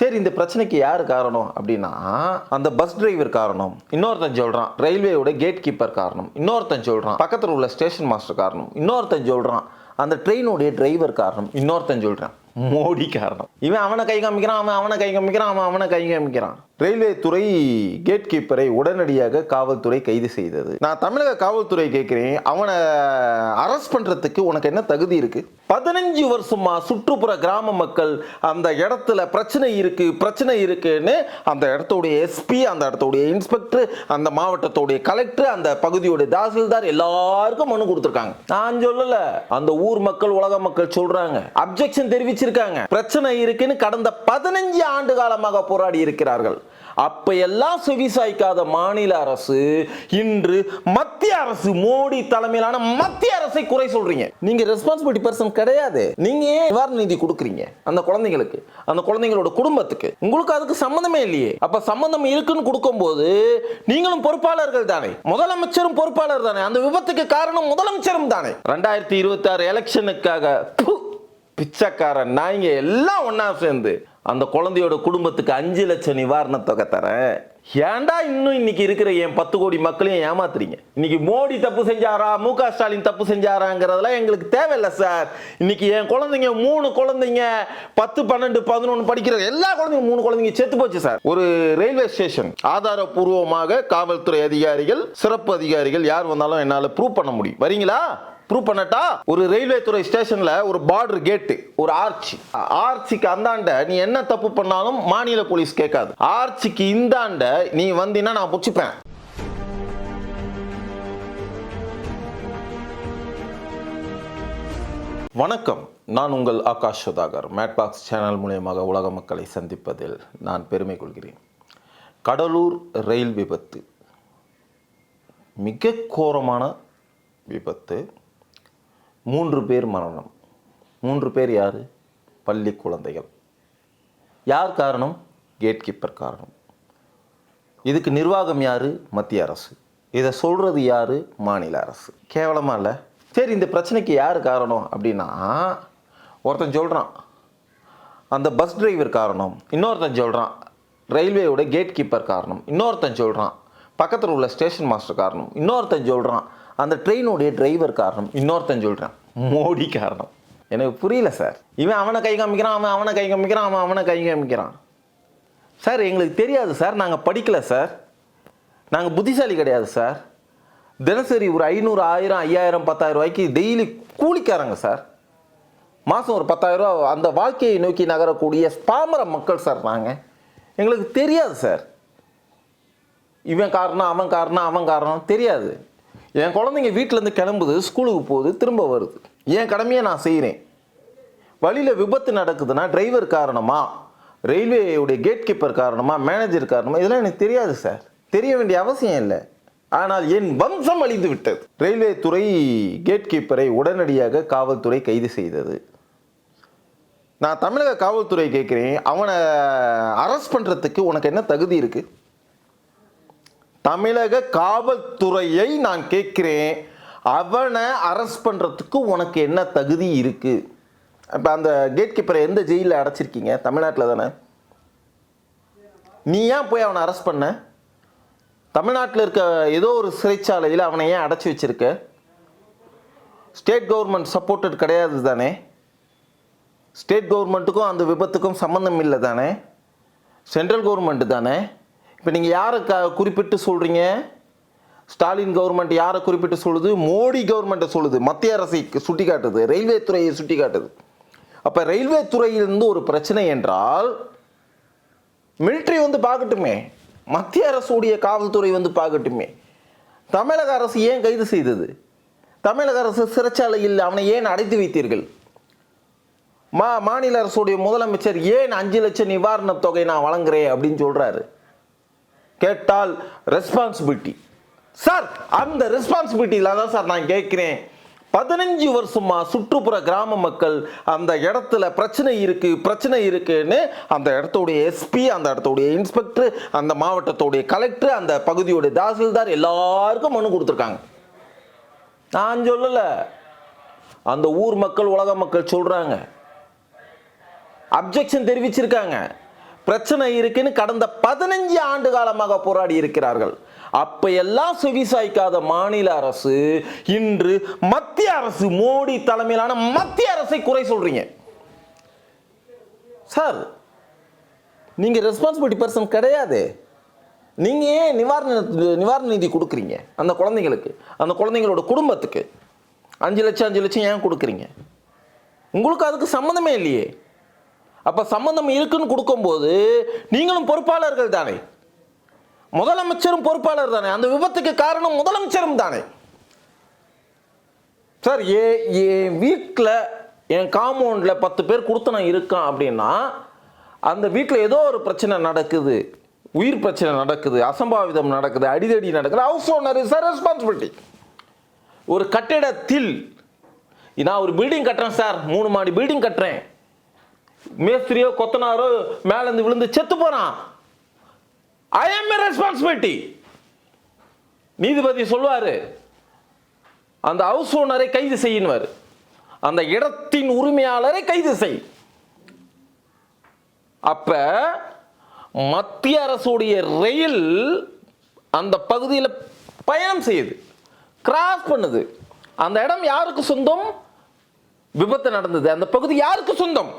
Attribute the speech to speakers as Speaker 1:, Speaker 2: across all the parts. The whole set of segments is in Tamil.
Speaker 1: சரி இந்த பிரச்சனைக்கு யார் காரணம் அப்படின்னா அந்த பஸ் டிரைவர் காரணம். இன்னொருத்தன் சொல்றான் ரயில்வேயோட கேட் கீப்பர் காரணம். இன்னொருத்தன் சொல்றான் பக்கத்தில் உள்ள ஸ்டேஷன் மாஸ்டர் காரணம். இன்னொருத்தன் சொல்றான் அந்த ட்ரெயினுடைய டிரைவர் காரணம். இன்னொருத்தன் சொல்றான். மோடி காரணம் இவன் அவனை கை காமிக்கிறான் அவன் அவனை கை காமிக்கிறான் அவன் அவனை கை காமிக்கிறான். ரயில்வே துறை கேட் கீப்பரை உடனடியாக காவல்துறை கைது செய்தது. நான் தமிழக காவல்துறை கேட்கிறேன் அவனை அரெஸ்ட் பண்றதுக்கு உனக்கு என்ன தகுதி இருக்கு? பதினஞ்சு வருஷமா சுற்றுப்புற கிராம மக்கள் அந்த இடத்துல பிரச்சனை இருக்கு பிரச்சனை இருக்குன்னு அந்த இடத்துடைய எஸ்பி அந்த இடத்துடைய இன்ஸ்பெக்டர் அந்த மாவட்டத்துடைய கலெக்டர் அந்த பகுதியோட தாசில்தார் எல்லாருக்கும் மனு கொடுத்துருக்காங்க. நான் சொல்லல அந்த ஊர் மக்கள் உலக மக்கள் சொல்றாங்க. அப்ஜெக்ஷன் வச்சிருக்காங்க பிரச்சனை இருக்குன்னு கடந்த பதினஞ்சு ஆண்டு காலமாக போராடி இருக்கிறார்கள். அப்ப எல்லாம் செவிசாய்க்காத மாநில அரசு இன்று மத்திய அரசு மோடி தலைமையிலான மத்திய அரசை குறை சொல்றீங்க. நீங்க ரெஸ்பான்சிபிலிட்டி பர்சன் கிடையாது. நீங்க ஏன் நிவாரண நிதி கொடுக்குறீங்க? அந்த குழந்தைங்களுக்கு அந்த குழந்தைங்களோட குடும்பத்துக்கு. உங்களுக்கு அதுக்கு சம்மந்தமே இல்லையே. அப்ப சம்பந்தம் இருக்குன்னு கொடுக்கும்போது நீங்களும் பொறுப்பாளர்கள் தானே. முதலமைச்சரும் பொறுப்பாளர் தானே. அந்த விபத்துக்கு காரணம் முதலமைச்சரும் தானே. ரெண்டாயிரத்தி இருபத்தி ஆறு எலெக்ஷனுக்காக பிச்சைக்காரன் நாய்ங்க எல்லாம் ஒன்றா சேர்ந்து அந்த குழந்தையோட குடும்பத்துக்கு அஞ்சு லட்சம் நிவாரண தொகை தரேன். ஏன்டா இன்னும் இன்னைக்கு இருக்கிற என் பத்து கோடி மக்களையும் ஏமாத்துறீங்க? இன்னைக்கு மோடி தப்பு செஞ்சாரா மு க ஸ்டாலின் தப்பு செஞ்சாராங்கிறதெல்லாம் எங்களுக்கு தேவையில்லை சார். இன்னைக்கு என் குழந்தைங்க மூணு குழந்தைங்க பத்து பன்னெண்டு பதினொன்று படிக்கிற எல்லா குழந்தைங்க மூணு குழந்தைங்க செத்து போச்சு சார். ஒரு ரயில்வே ஸ்டேஷன் ஆதாரப்பூர்வமாக காவல்துறை அதிகாரிகள் சிறப்பு அதிகாரிகள் யார் வந்தாலும் என்னால் ப்ரூவ் பண்ண முடியும். வரீங்களா? ப்ரூவ் பண்ணட்டா ஒரு ரயில்வே துறை ஸ்டேஷன்ல ஒரு பார்டர் கேட்டு ஒரு ஆர்ச் ஆர்ச்சிக்கு அந்தாண்ட நீ என்ன தப்பு பண்ணாலும் மாநில போலீஸ் கேட்காது. ஆர்ச்சிக்கு இந்தாண்ட நீ வந்தீன்னா நான் புடிச்சுப்பேன். வணக்கம். நான் உங்கள் ஆகாஷ் சுதாகர். மேட்பாக்ஸ் சேனல் மூலியமாக உலக மக்களை சந்திப்பதில் நான் பெருமை கொள்கிறேன். கடலூர் ரயில் விபத்து. மிக கோரமான விபத்து. மூன்று பேர் மரணம். மூன்று பேர் யார்? பள்ளி குழந்தைகள். யார் காரணம்? கேட் கீப்பர் காரணம். இதுக்கு நிர்வாகம் யார்? மத்திய அரசு. இதை சொல்கிறது யார்? மாநில அரசு. கேவலமாக இல்லை? சரி இந்த பிரச்சனைக்கு யார் காரணம் அப்படின்னா ஒருத்தன் சொல்கிறான் அந்த பஸ் டிரைவர் காரணம். இன்னொருத்தன் சொல்கிறான் ரயில்வேயோட கேட் கீப்பர் காரணம். இன்னொருத்தன் சொல்கிறான் பக்கத்தில் உள்ள ஸ்டேஷன் மாஸ்டர் காரணம். இன்னொருத்தன் சொல்கிறான் அந்த ட்ரெயினுடைய டிரைவர் காரணம் இன்னொருத்தன் சொல்கிறான் மோடி காரணம். எனக்கு புரியல சார் இவன் அவனை கை காமிக்கிறான் அவன் அவனை கை காமிக்கிறான் அவன் அவனை கை காமிக்கிறான். சார் எங்களுக்கு தெரியாது சார் நாங்கள் படிக்கல சார் நாங்கள் புத்திசாலி கிடையாது சார் தினசரி ஒரு ஐநூறு ஆயிரம் ஐயாயிரம் பத்தாயிரம் ரூபாய்க்கு டெய்லி கூலிக்காரங்க சார் மாதம் ஒரு பத்தாயிரம் ரூபா அந்த வாழ்க்கையை நோக்கி நகரக்கூடிய பாமர மக்கள் சார் நாங்கள் எங்களுக்கு தெரியாது சார் இவன் காரணம் அவன் காரணம் அவன் காரணம் தெரியாது. என் குழந்தைங்க வீட்டிலேருந்து கிளம்புது ஸ்கூலுக்கு போகுது திரும்ப வருது. என் கடமையை நான் செய்கிறேன் வழியில் விபத்து நடக்குதுன்னா டிரைவர் காரணமா ரயில்வேயுடைய கேட் கீப்பர் காரணமா மேனேஜர் காரணமா இதெல்லாம் எனக்கு தெரியாது சார். தெரிய வேண்டிய அவசியம் இல்லை. ஆனால் என் வம்சம் அழிந்து விட்டது. ரயில்வே துறை கேட் கீப்பரை உடனடியாக காவல்துறை கைது செய்தது. நான் தமிழக காவல்துறை கேட்குறேன் அவனை அரெஸ்ட் பண்ணுறதுக்கு உனக்கு என்ன தகுதி இருக்குது தமிழக காவல்துறையை நான் கேட்குறேன். அவனை அரெஸ்ட் பண்ணுறதுக்கு உனக்கு என்ன தகுதி இருக்குது இப்போ அந்த கேட் கீப்பரை எந்த ஜெயிலில் அடைச்சிருக்கீங்க? தமிழ்நாட்டில் தானே? நீ ஏன் போய் அவனை அரெஸ்ட் பண்ண? தமிழ்நாட்டில் இருக்க ஏதோ ஒரு சிறைச்சாலையில் அவனை ஏன் அடைச்சி வச்சுருக்க? ஸ்டேட் கவர்மெண்ட் சப்போர்ட்டட் கிடையாது தானே? ஸ்டேட் கவர்மெண்ட்டுக்கும் அந்த விபத்துக்கும் சம்மந்தம் இல்லை தானே? சென்ட்ரல் கவர்மெண்ட்டு தானே? இப்போ நீங்கள் யாரை க குறிப்பிட்டு சொல்கிறீங்க ஸ்டாலின் கவர்மெண்ட் யாரை குறிப்பிட்டு சொல்லுது? மோடி கவர்மெண்ட்டை சொல்லுது. மத்திய அரசை சுட்டி காட்டுது ரயில்வே துறையை சுட்டி காட்டுது அப்போ ரயில்வே துறையிலிருந்து ஒரு பிரச்சனை என்றால் மிலிட்ரி வந்து பார்க்கட்டுமே. மத்திய அரசுடைய காவல்துறை வந்து பார்க்கட்டுமே. தமிழக அரசு ஏன் கைது செய்தது? தமிழக அரசு சிறைச்சாலையில் அவனை ஏன் அடைத்து வைத்தீர்கள்? மா மாநில அரசுடைய முதலமைச்சர் ஏன் அஞ்சு லட்சம் நிவாரணத் தொகை நான் வழங்குறேன் அப்படின்னு சொல்கிறாரு கேட்டால் ரெஸ்பான்சிபிலிட்டி சார் அந்த ரெஸ்பான்சிபிலிட்டியில் தான் சார் நான் கேட்குறேன். பதினஞ்சு வருஷமா சுற்றுப்புற கிராம மக்கள் அந்த இடத்துல பிரச்சனை இருக்கு பிரச்சனை இருக்குன்னு அந்த இடத்துடைய எஸ்பி அந்த இடத்துடைய இன்ஸ்பெக்டர் அந்த மாவட்டத்துடைய கலெக்டர் அந்த பகுதியோடைய தாசில்தார் எல்லாருக்கும் மனு கொடுத்துருக்காங்க. நான் சொல்லல. அந்த ஊர் மக்கள் உலக மக்கள் சொல்றாங்க. அப்ஜெக்ஷன் தெரிவிச்சிருக்காங்க. பிரச்சனை இருக்குன்னு கடந்த பதினஞ்சு ஆண்டு காலமாக போராடி இருக்கிறார்கள். அப்பையெல்லாம் எல்லாம் செவிசாய்க்காத மாநில அரசு இன்று மத்திய அரசு மோடி தலைமையிலான மத்திய அரசை குறை சொல்றீங்க. சார் நீங்க ரெஸ்பான்சிபிலிட்டி பர்சன் கிடையாது. நீங்க ஏன் நிவாரண நிவாரண நிதி கொடுக்குறீங்க? அந்த குழந்தைங்களுக்கு அந்த குழந்தைங்களோட குடும்பத்துக்கு. அஞ்சு லட்சம் அஞ்சு லட்சம் ஏன் கொடுக்குறீங்க? உங்களுக்கு அதுக்கு சம்மந்தமே இல்லையே. அப்போ சம்மந்தம் இருக்குன்னு கொடுக்கும்போது நீங்களும் பொறுப்பாளர்கள் தானே? முதலமைச்சரும் பொறுப்பாளர் தானே? அந்த விபத்துக்கு காரணம் முதலமைச்சரும் தானே? சார் ஏ என் வீட்டில் என் காம்பவுண்டில் பத்து பேர் கொடுத்தன இருக்கேன் அப்படின்னா அந்த வீட்டில் ஏதோ ஒரு பிரச்சனை நடக்குது. உயிர் பிரச்சனை நடக்குது அசம்பாவிதம் நடக்குது அடிதடி நடக்குது. ஹவுஸ் ஓனர் இஸ் ரெஸ்பான்சிபிலிட்டி ஒரு கட்டிடத்தில் நான் ஒரு பில்டிங் கட்டுறேன் சார் மூணு மாடி பில்டிங் கட்டுறேன். மேஸ்திரியோ கொத்தனாரோ மேலேருந்து விழுந்து செத்து போறான் ஐ எம் ரெஸ்பான்சிபிலிட்டி நீதிபதி சொல்வாரு அந்த ஹவுஸ் ஓனரை கைது செய்யினுவார். அந்த இடத்தின் உரிமையாளரை கைது செய். அப்ப மத்திய அரசுடைய ரயில் அந்த பகுதியில் பயணம் செய்யுது. கிராஸ் பண்ணுது. அந்த இடம் யாருக்கு சொந்தம்? விபத்து நடந்தது. அந்த பகுதி யாருக்கு சொந்தம்?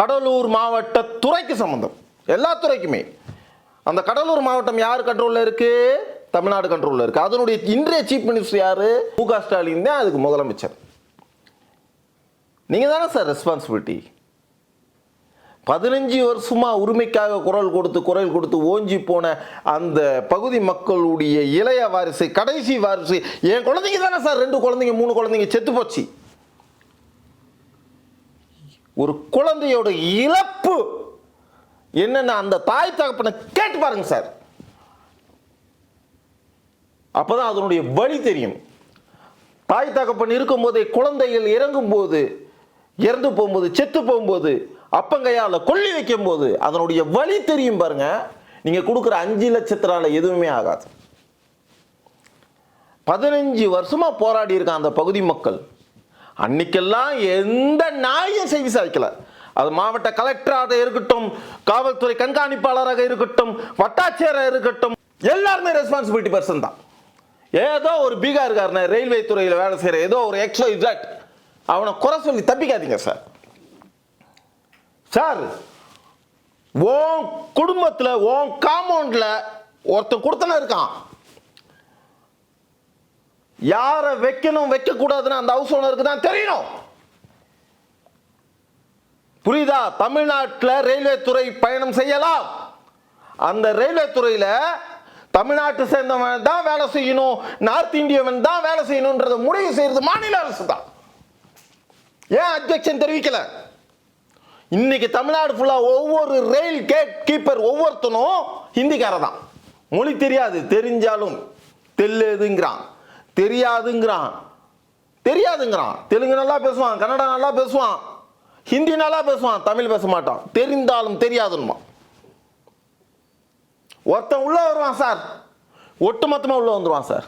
Speaker 1: கடலூர் மாவட்ட துறைக்கு சம்மந்தம் எல்லா துறைக்குமே. அந்த கடலூர் மாவட்டம் யார் கண்ட்ரோலில் இருக்குது தமிழ்நாடு கண்ட்ரோலில் இருக்குது அதனுடைய இன்றைய சீஃப் மினிஸ்டர் யாரு? மு க ஸ்டாலின் தான் அதுக்கு முதலமைச்சர். நீங்கள் தானே சார் ரெஸ்பான்சிபிலிட்டி பதினஞ்சு வருஷமா உரிமைக்காக குரல் கொடுத்து குரல் கொடுத்து ஓஞ்சி போன அந்த பகுதி மக்களுடைய இளைய வாரிசு கடைசி வாரிசு என் குழந்தைங்க தானே சார் ரெண்டு குழந்தைங்க மூணு குழந்தைங்க செத்து போச்சு. ஒரு குழந்தையோட இழப்பு. என்னன்னு அந்த தாய் தகப்பனை கேட்டு பாருங்க சார். அப்போதான் அதனுடைய வழி தெரியும். தாய் தகப்பன் இருக்கும்போதே குழந்தைகள் இறங்கும் போது இறந்து போகும்போது செத்து போகும்போது அப்பங்கையால் கொல்லி வைக்கும் போது அதனுடைய வழி தெரியும் பாருங்க. நீங்கள் கொடுக்குற அஞ்சு லட்சத்தினால எதுவுமே ஆகாது. பதினஞ்சு வருஷமாக போராடி இருக்கான் அந்த பகுதி மக்கள். அன்னைக்கெல்லாம் எந்த நாயும் செய்தி சாய்க்கல. அது மாவட்ட கலெக்டராக இருக்கட்டும் காவல்துறை கண்காணிப்பாளராக இருக்கட்டும் வட்டாட்சியராக இருக்கட்டும் எல்லாருமே ரெஸ்பான்சிபிலிட்டி பர்சன் தான். ஏதோ ஒரு பீகார்காரன ரயில்வே துறையில் வேலை செய்கிற ஏதோ ஒரு எக்ஸ்ட்ரா இசட் அவனை குறை சொல்லி தப்பிக்காதீங்க சார் சார் உன் குடும்பத்தில் உன் காம்பவுண்டில் ஒருத்தன் கொடுத்தன இருக்கான். யாரை வைக்கணும் வைக்கக்கூடாதுன்னு அந்த ஹவுஸ் ஓனருக்கு தான் தெரியணும். புரியுதா? தமிழ்நாட்டில் ரயில்வே துறை பயணம் செய்யலாம். அந்த ரயில்வே துறையில் தமிழ்நாட்டு சேர்ந்தவன் தான் வேலை செய்யணும் நார்த் இந்தியவன் தான் வேலை செய்யணும்ன்றத முடிவு செய்யறது மாநில அரசு தான். ஏன் அப்ஜெக்ஷன் தெரிவிக்கல? இன்னைக்கு தமிழ்நாடு ஃபுல்லாக ஒவ்வொரு ரயில் கேட் கீப்பர் ஒவ்வொருத்தனும் ஹிந்திக்கார தான். மொழி தெரியாது தெரிஞ்சாலும் தெல்லுதுங்கிறான் தெரியாதுங்கிறான். தெரியாதுங்கிறான். தெலுங்கு நல்லா பேசுவான் கன்னடா நல்லா பேசுவான் ஹிந்தி நல்லா பேசுவான் தமிழ் பேச மாட்டான். தெரிந்தாலும் தெரியாதுன்மா ஒருத்தன் உள்ள வருவான் சார். ஒட்டுமொத்தமா உள்ள வந்துருவான் சார்.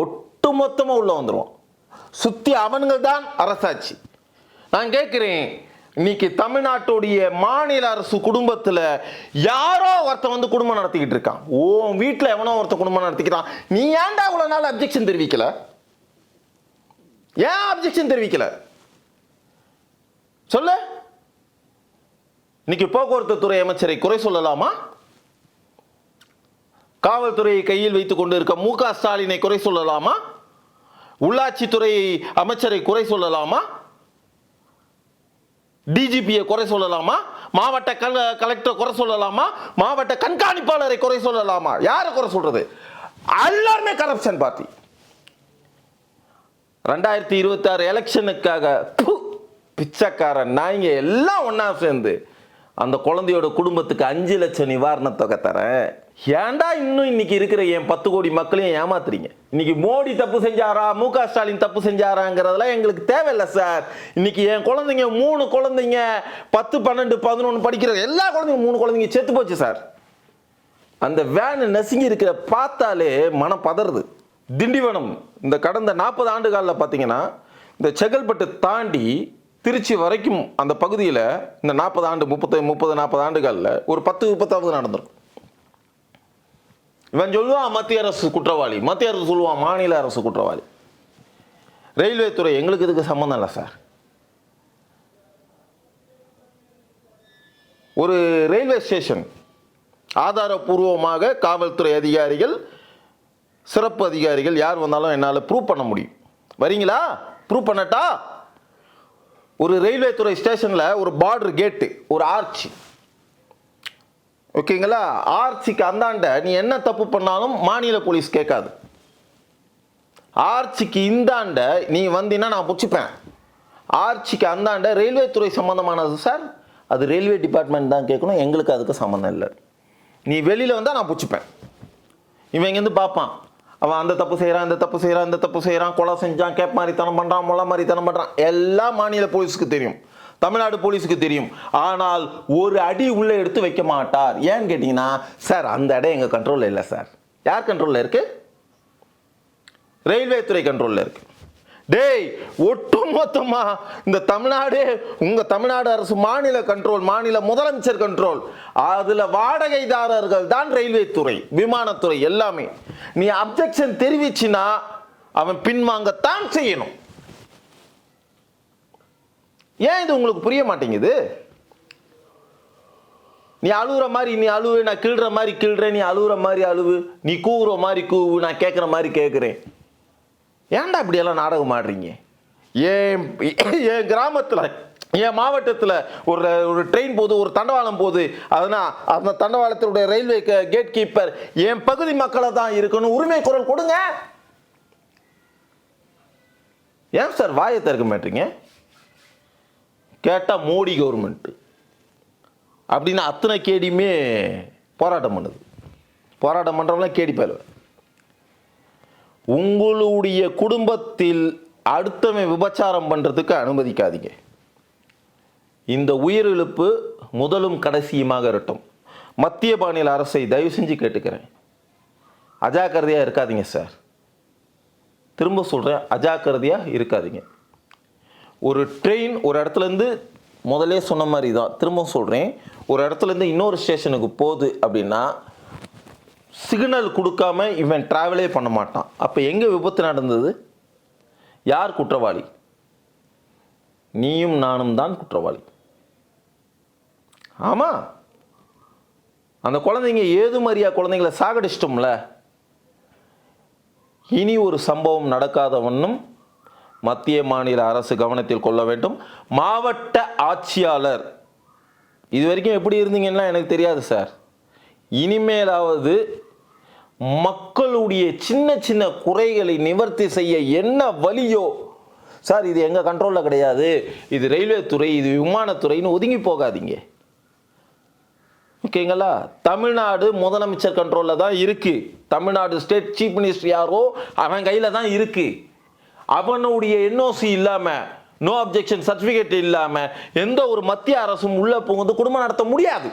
Speaker 1: ஒட்டுமொத்தமா உள்ள வந்துடுவான் சுற்றி அவனுங்க தான் அரசாட்சி. நான் கேட்குறேன் இன்னைக்கு தமிழ்நாட்டுடைய மாநில அரசு குடும்பத்தில் யாரோ ஒருத்தன் வந்து குடும்பம் நடத்திக்கிட்டு இருக்கான். உன் வீட்டில் எவனோ ஒருத்தன் குடும்பம் நடத்திக்கிறான். நீ ஏன்டா இவ்வளோ நாள் அப்ஜெக்ஷன் தெரிவிக்கல? ஏன் அப்ஜெக்ஷன் தெரிவிக்கல? சொல்லு. இன்னைக்கு போக்குவரத்து துறை அமைச்சரை குறை சொல்லலாமா? காவல்துறையை கையில் வைத்துக் கொண்டு இருக்க மு க ஸ்டாலினை குறை சொல்லலாமா? உள்ளாட்சித்துறை அமைச்சரை குறை சொல்லலாமா? டிஜிபியை குறை சொல்லலாமா? மாவட்ட கல- கலெக்டர் குறை சொல்லலாமா? மாவட்ட கண்காணிப்பாளரை குறை சொல்லலாமா? யாரை குறை சொல்றது? எல்லாருமே கரப்ஷன் பார்ட்டி ரெண்டாயிரத்தி இருபத்தி ஆறு எலெக்ஷனுக்காக பிச்சைக்காரன் நாய்ங்க எல்லாம் ஒன்றா சேர்ந்து அந்த குழந்தையோட குடும்பத்துக்கு அஞ்சு லட்சம் நிவாரண தொகை தரேன். ஏன்டா இன்னும் இன்னைக்கு இருக்கிற என் பத்து கோடி மக்களையும் ஏமாத்துறீங்க? இன்னைக்கு மோடி தப்பு செஞ்சாரா மு க ஸ்டாலின் தப்பு செஞ்சாராங்கிறதெல்லாம் எங்களுக்கு தேவையில்லை சார். இன்னைக்கு என் குழந்தைங்க மூணு குழந்தைங்க பத்து பன்னெண்டு பதினொன்று படிக்கிற எல்லா குழந்தைங்க மூணு குழந்தைங்க செத்து போச்சு சார். அந்த வேனு நசுங்கி இருக்கிற பார்த்தாலே மனம் பதறுது. திண்டிவனம் இந்த கடந்த நாற்பது ஆண்டு காலில் பார்த்தீங்கன்னா இந்த செங்கல்பட்டு தாண்டி திருச்சி வரைக்கும் அந்த பகுதியில் இந்த நாற்பது ஆண்டு முப்பது முப்பது நாற்பது ஆண்டுகளில் ஒரு பத்து முப்பத்தாவது நடந்திருக்கும். இவன் சொல்லுவான் மத்திய அரசு குற்றவாளி. மத்திய அரசு சொல்லுவான் மாநில அரசு குற்றவாளி. ரயில்வே துறை எங்களுக்கு இதுக்கு சம்மந்தம் இல்லை சார். ஒரு ரயில்வே ஸ்டேஷன் ஆதாரபூர்வமாக காவல்துறை அதிகாரிகள் சிறப்பு அதிகாரிகள் யார் வந்தாலும் என்னால் ப்ரூவ் பண்ண முடியும். வரீங்களா? ப்ரூவ் பண்ணட்டா? ஒரு ரயில்வே துறை ஸ்டேஷனில் ஒரு பார்டர் கேட்டு ஒரு ஆர்ச்சி ஓகேங்களா? ஆர்ச்சிக்கு அந்தாண்ட நீ என்ன தப்பு பண்ணாலும் மாநில போலீஸ் கேட்காது. ஆர்ச்சிக்கு இந்தாண்ட நீ வந்தீன்னா நான் பிடிச்சிப்பேன். ஆர்ச்சிக்கு அந்தாண்ட ரயில்வே துறை சம்மந்தமானது சார். அது ரயில்வே டிபார்ட்மெண்ட் தான் கேட்கணும். எங்களுக்கு அதுக்கு சம்மந்தம் இல்லை. நீ வெளியில் வந்தால் நான் பிடிச்சிப்பேன். இவன் இங்கேருந்து பார்ப்பான். அவன் அந்த தப்பு செய்கிறான் இந்த தப்பு செய்கிறான் இந்த தப்பு செய்கிறான் கொலை செஞ்சான் கேப் மாதிரித்தனம் பண்ணுறான் முளை மாதிரித்தனம் பண்ணுறான் எல்லா மாநில போலீஸுக்கு தெரியும். தமிழ்நாடு போலீஸுக்கு தெரியும். ஆனால் ஒரு அடி உள்ளே எடுத்து வைக்க மாட்டார். ஏன்னு கேட்டிங்கன்னா சார் அந்த இடம் எங்கள் கண்ட்ரோலில் இல்லை சார். யார் கண்ட்ரோலில் இருக்கு? ரயில்வே துறை கண்ட்ரோலில் இருக்கு. டேய் ஒட்டுமொத்தமா இந்த தமிழ்நாடு உங்க தமிழ்நாடு அரசு மாநில கண்ட்ரோல் மாநில முதலமைச்சர் கண்ட்ரோல் அதுல வாடகைதாரர்கள் தான் ரயில்வே துறை விமானத்துறை எல்லாமே. நீ அப்ஜெக்ஷன் தெரிவிச்சினா அவன் பின்வாங்கத்தான் செய்யணும். ஏன் இது உங்களுக்கு புரிய மாட்டேங்குது? நீ அழுகுற மாதிரி நீ அழுவு நான் கிள்ற மாதிரி கிள்றேன் நீ அழுகுற மாதிரி அழுவு நீ கூவுற மாதிரி கூவு நான் கேட்குற மாதிரி கேட்குறேன் ஏன்டா இப்படியெல்லாம் நாடகம் ஆடுறீங்க? என் என் கிராமத்தில் என் மாவட்டத்தில் ஒரு ஒரு ட்ரெயின் போகுது ஒரு தண்டவாளம் போது அதனால் அந்த தண்டவாளத்தினுடைய ரயில்வே கேட் கீப்பர் என் பகுதி மக்களை தான் இருக்கணும் உரிமை குரல் கொடுங்க. ஏன் சார் வாயை திறக்க மாட்டீங்க? கேட்டால் மோடி கவர்மெண்ட்டு அப்படின்னு அத்தனை கேடியுமே போராட்டம் பண்ணுது. போராட்டம் பண்ணுறவங்களாம் கேடி போயிடுவேன் உங்களுடைய குடும்பத்தில் அடுத்தவன் விபச்சாரம் பண்ணுறதுக்கு அனுமதிக்காதீங்க. இந்த உயிரிழப்பு முதலும் கடைசியுமாக இருக்கட்டும். மத்திய மாநில அரசை தயவு செஞ்சு கேட்டுக்கிறேன். அஜாக்கிரதையாக இருக்காதீங்க சார். திரும்ப சொல்கிறேன் அஜாக்கிரதையாக இருக்காதீங்க. ஒரு ட்ரெயின் ஒரு இடத்துலேருந்து முதலே சொன்ன மாதிரி தான். திரும்ப சொல்கிறேன் ஒரு இடத்துலேருந்து இன்னொரு ஸ்டேஷனுக்கு போகுது அப்படின்னா சிக்னல் கொடுக்காம இவன் ட்ராவலே பண்ண மாட்டான். அப்போ எங்கே விபத்து நடந்தது? யார் குற்றவாளி? நீயும் நானும் தான் குற்றவாளி. ஆமாம் அந்த குழந்தைங்க ஏது மாதிரியா குழந்தைங்கள சாகடிச்சிட்டோம்ல? இனி ஒரு சம்பவம் நடக்காதவனும் மத்திய மாநில அரசு கவனத்தில் கொள்ள வேண்டும். மாவட்ட ஆட்சியாளர். இது வரைக்கும் எப்படி இருந்தீங்கன்னா எனக்கு தெரியாது சார். இனிமேலாவது மக்களுடைய சின்ன சின்ன குறைகளை நிவர்த்தி செய்ய என்ன வழியோ சார் இது எங்கள் கண்ட்ரோலில் கிடையாது. இது ரயில்வே துறை இது விமானத்துறைன்னு ஒதுங்கி போகாதீங்க. ஓகேங்களா தமிழ்நாடு முதலமைச்சர் கண்ட்ரோலில் தான் இருக்குது தமிழ்நாடு ஸ்டேட் சீஃப் மினிஸ்டர் யாரோ அவன் கையில் தான் இருக்குது அவனுடைய என்ஓசி இல்லாமல் நோ அப்ஜெக்ஷன் சர்டிஃபிகேட் இல்லாமல் எந்த ஒரு மத்திய அரசும் உள்ளே புகுந்து குடும்பம் நடத்த முடியாது.